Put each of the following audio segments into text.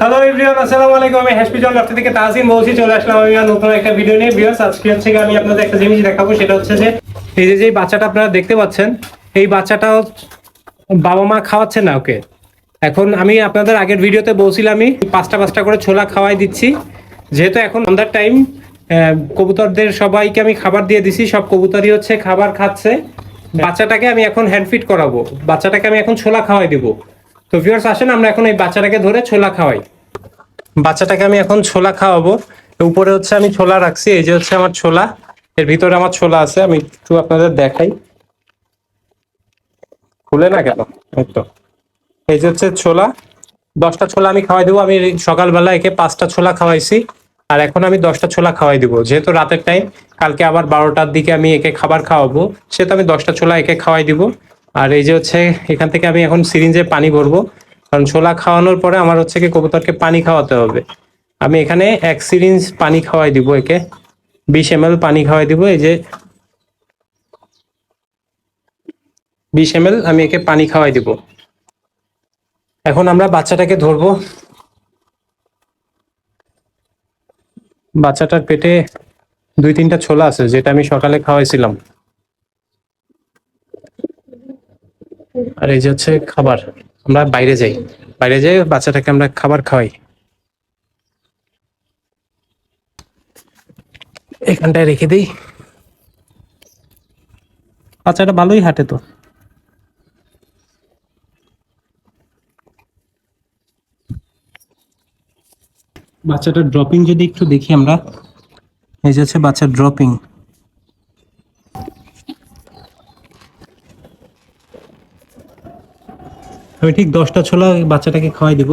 Hello everyone আসসালামু আলাইকুম আমি হ্যাশপি জন থেকে তাহসিন বলছি। চলে আসলাম আমি নতুন একটা ভিডিও নিয়ে। ভিউয়ার্স আজকে হচ্ছে আমি আপনাদের একটা জিনিস দেখাবো। সেটা হচ্ছে যে, এই যে যে বাচ্চাটা আপনারা দেখতে পাচ্ছেন, এই বাচ্চাটা বাবা মা খাওয়াচ্ছে না ওকে। এখন আমি আপনাদের আগের ভিডিওতে বলছিলাম আমি, পাঁচটা পাঁচটা করে ছোলা খাওয়াই দিচ্ছি। যেহেতু এখন অন্ধার টাইম কবুতরদের সবাইকে আমি খাবার দিয়ে দিছি। সব কবুতরই হচ্ছে খাবার খাচ্ছে। বাচ্চাটাকে আমি এখন হ্যান্ড ফিট করাবো। বাচ্চাটাকে আমি এখন ছোলা খাওয়াই দিব। তো ভিউয়ার্স আসেন, আমরা এখন এই বাচ্চাটাকে ধরে ছোলা খাওয়াই। বাচ্চাটাকে আমি এখন ছোলা খাওয়াবো। উপরে হচ্ছে আমি ছোলা রাখছি, এই যে হচ্ছে আমার ছোলা। এর ভিতরে আমার ছোলা আছে, আমি একটু আপনাদের দেখাই। খুলে না কেন? তো। এই যে হচ্ছে ছোলা। দশটা ছোলা আমি খাওয়াই দেবো। আমি সকালবেলা একে পাঁচটা ছোলা খাওয়াইছি, আর এখন আমি দশটা ছোলা খাওয়াই দিব। যেহেতু রাতের টাইম কালকে আবার বারোটার দিকে আমি একে খাবার খাওয়াবো, সেহেতু আমি দশটা ছোলা একে খাওয়াই দিব। আর এই যে হচ্ছে এখান থেকে আমি এখন সিরিঞ্জে পানি ভরবো। কারণ ছোলা খাওয়ানোর পরে আমার হচ্ছে কি কবুতরকে পানি খাওয়াতে হবে। আমি এখানে এক সিরিঞ্জ পানি খাওয়াই দিব একে। বিশ এম পানি খাওয়াই দিব, এই যে বিশ এম আমি একে পানি খাওয়াই দিব। এখন আমরা বাচ্চাটাকে ধরবো। বাচ্চাটার পেটে দুই তিনটা ছোলা আছে, যেটা আমি সকালে খাওয়াইছিলাম। আর এই যে হচ্ছে খাবার, আমরা বাইরে যাই। বাইরে যাই বাচ্চাটাকে আমরা খাবার খাওয়াই। এখানটায় রেখে দিই। বাচ্চাটা ভালোই হাঁটে তো। বাচ্চাটার ড্রপিং যদি একটু দেখি আমরা। এই যে হচ্ছে বাচ্চার ড্রপিং আমি ঠিক দশটা ছোলা বাচ্চাটাকে খাওয়াই দিব।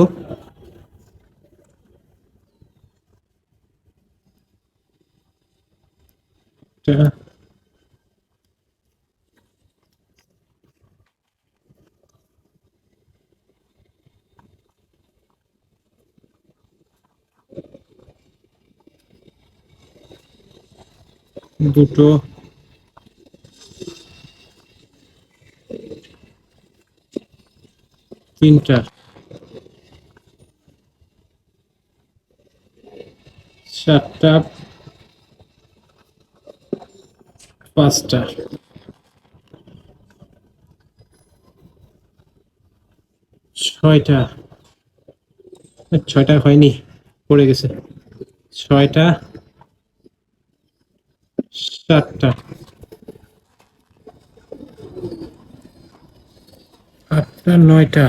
দুটো। তিনটা চারটা পাঁচটা। ছয়টা। ছয়টা হয়নি পড়ে গেছে। ছয়টা সাতটা। আটটা নয়টা।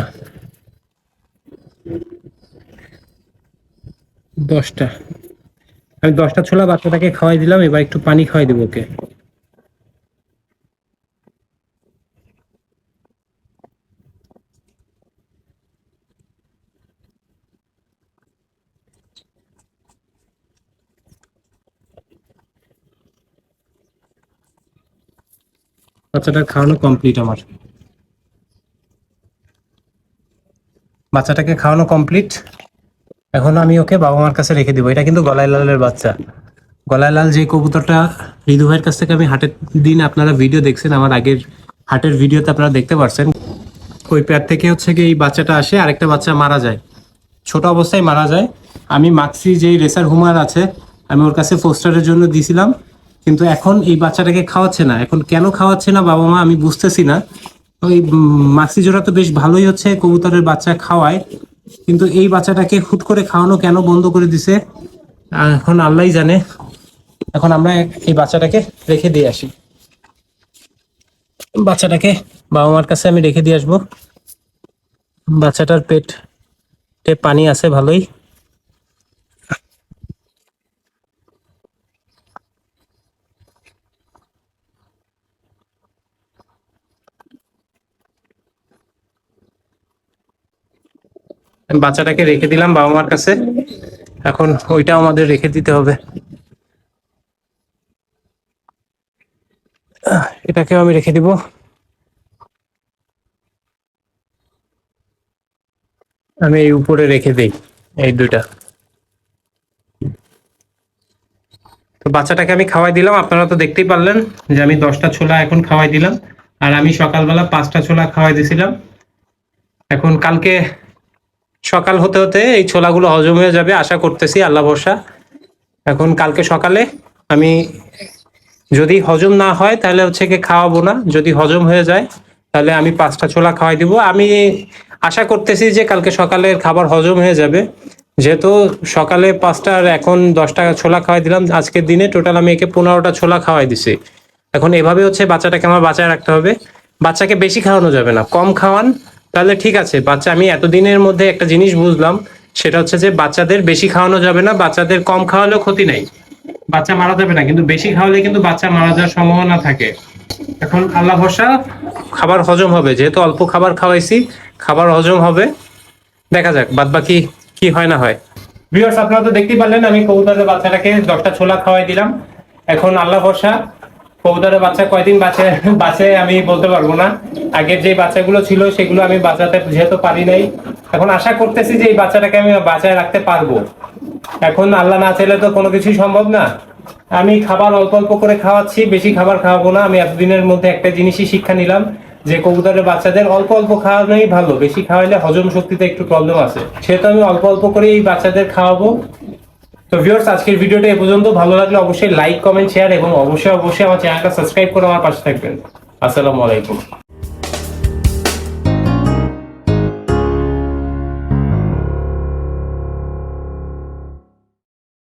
দশটা। আমি দশটা ছোলা বাচ্চাটাকে খাওয়াই দিলাম, এবার একটু পানি খাওয়াই দেবো ওকে। বাচ্চাটার খাওয়ানো কমপ্লিট আমার। বাচ্চাটাকে খাওয়ানো কমপ্লিট এখন আমি ওকে বাবা মার কাছে রেখে দিব। এটা কিন্তু গলায় লালের বাচ্চা। গলায় লাল যে কবুতরটা ঋদু ভাইয়ের কাছ থেকে আমি হাটের দিন আপনারা ভিডিও দেখছেন, আমার আগের হাটের ভিডিওতে আপনারা দেখতে পারছেন। ওই প্যার থেকে হচ্ছে কি এই বাচ্চাটা আসে, আরেকটা বাচ্চা মারা যায়। ছোট অবস্থায় মারা যায়। আমি মাক্সি যেই রেসার হুমার আছে, আমি ওর কাছে পোস্টারের জন্য দিছিলাম। কিন্তু এখন এই বাচ্চাটাকে খাওয়াচ্ছে না। এখন কেন খাওয়াচ্ছে না বাবা মা আমি বুঝতেছি না। ওই উম, মাক্সি জোড়া তো বেশ ভালোই হচ্ছে কবুতরের বাচ্চা খাওয়ায়। কিন্তু এই বাচ্চাটাকে হুট করে খাওয়ানো কেন বন্ধ করে দিছে? এখন আল্লাহই জানে। এখন আমরা এই বাচ্চাটাকে রেখে দিয়ে আসি। বাচ্চাটাকে বাবা মার কাছে আমি রেখে দিয়ে আসব। বাচ্চাটার পেটে পানি আছে ভালোই। বাচ্চাটাকে রেখে দিলাম বাবা মার কাছে। এখন ওইটাও আমাদের রেখে দিতে হবে। এটাকেও আমি রেখে দিব। আমি এই উপরে রেখে দিই, এই দুইটা। তো বাচ্চাটাকে আমি খাওয়াই দিলাম। আপনারা তো দেখতেই পারলেন যে আমি দশটা ছোলা এখন খাওয়াই দিলাম। আর আমি সকালবেলা পাঁচটা ছোলা খাওয়াই দিয়েছিলাম এখন কালকে সকাল হতে হতে এই ছোলাগুলো হজম হয়ে যাবে, আশা করতেছি, আল্লাহ ভরসা। এখন কালকে সকালে আমি যদি হজম না হয় তাহলে হচ্ছে কি খাওয়াবো না, যদি হজম হয়ে যায় তাহলে আমি পাঁচটা ছোলা খাওয়াই দিব। আমি আশা করতেছি যে কালকে সকালের খাবার হজম হয়ে যাবে। যেহেতু সকালে পাঁচটা আর এখন দশটা ছোলা খাওয়াই দিলাম, আজকের দিনে টোটাল আমি একে পনেরোটা ছোলা খাওয়াই দিছি। এখন এভাবে হচ্ছে বাচ্চাটাকে আমার বাঁচায় রাখতে হবে। বাচ্চাকে বেশি খাওয়ানো যাবে না, কম খাওয়ান তাহলে ঠিক আছে, বাচ্চা, আমি এতদিনের মধ্যে একটা জিনিস বুঝলাম, সেটা হচ্ছে যে বাচ্চাদের বেশি খাওয়ানো যাবে না, বাচ্চাদের কম খাওয়ালেও ক্ষতি নেই। বাচ্চা মারা যাবে না, কিন্তু বেশি খাওয়ালে কিন্তু বাচ্চা মারা যাওয়ার সম্ভাবনা থাকে। এখন আল্লাহ ভরসা, খাবার হজম হবে, যেহেতু অল্প খাবার খাওয়াইছি, খাবার হজম হবে। দেখা যাক বাদ বাকি কি হয় না হয়। ভিউয়ার্স আপনারা তো দেখতেই পারলেন, আমি কবুতরের বাচ্চাটাকে দশটা ছোলা খাওয়াই দিলাম। এখন আল্লাহ ভরসা কবুতরের বাচ্চা কয়দিন বাঁচে বাঁচে আমি বলতে পারব না। আগের যে বাচ্চাগুলো ছিল সেগুলো আমি বাঁচাতে যেহেতু পারি নাই। এখন আশা করতেছি যে এই বাচ্চাটাকে আমি বাঁচায় রাখতে পারব। এখন আল্লাহ না চাইলে তো কোনো কিছুই সম্ভব না। আমি খাবার অল্প অল্প করে খাওয়াচ্ছি, বেশি খাবার খাওয়াবো না। আমি এতদিনের মধ্যে একটা জিনিসই শিক্ষা নিলাম যে কবুতরের বাচ্চাদের অল্প অল্প খাওয়ানোই ভালো। বেশি খাওয়াইলে হজম শক্তিতে একটু প্রবলেম আছে। সেহেতু আমি অল্প অল্প করে এই বাচ্চাদের খাওয়াবো। তো ভিউয়ার্স আজকের ভিডিওটা এ পর্যন্ত। ভালো লাগলে অবশ্যই লাইক কমেন্ট শেয়ার এবং অবশ্যই অবশ্যই আমার চ্যানেলটা সাবস্ক্রাইব করে আমার পাশে থাকবেন। আসসালামু আলাইকুম।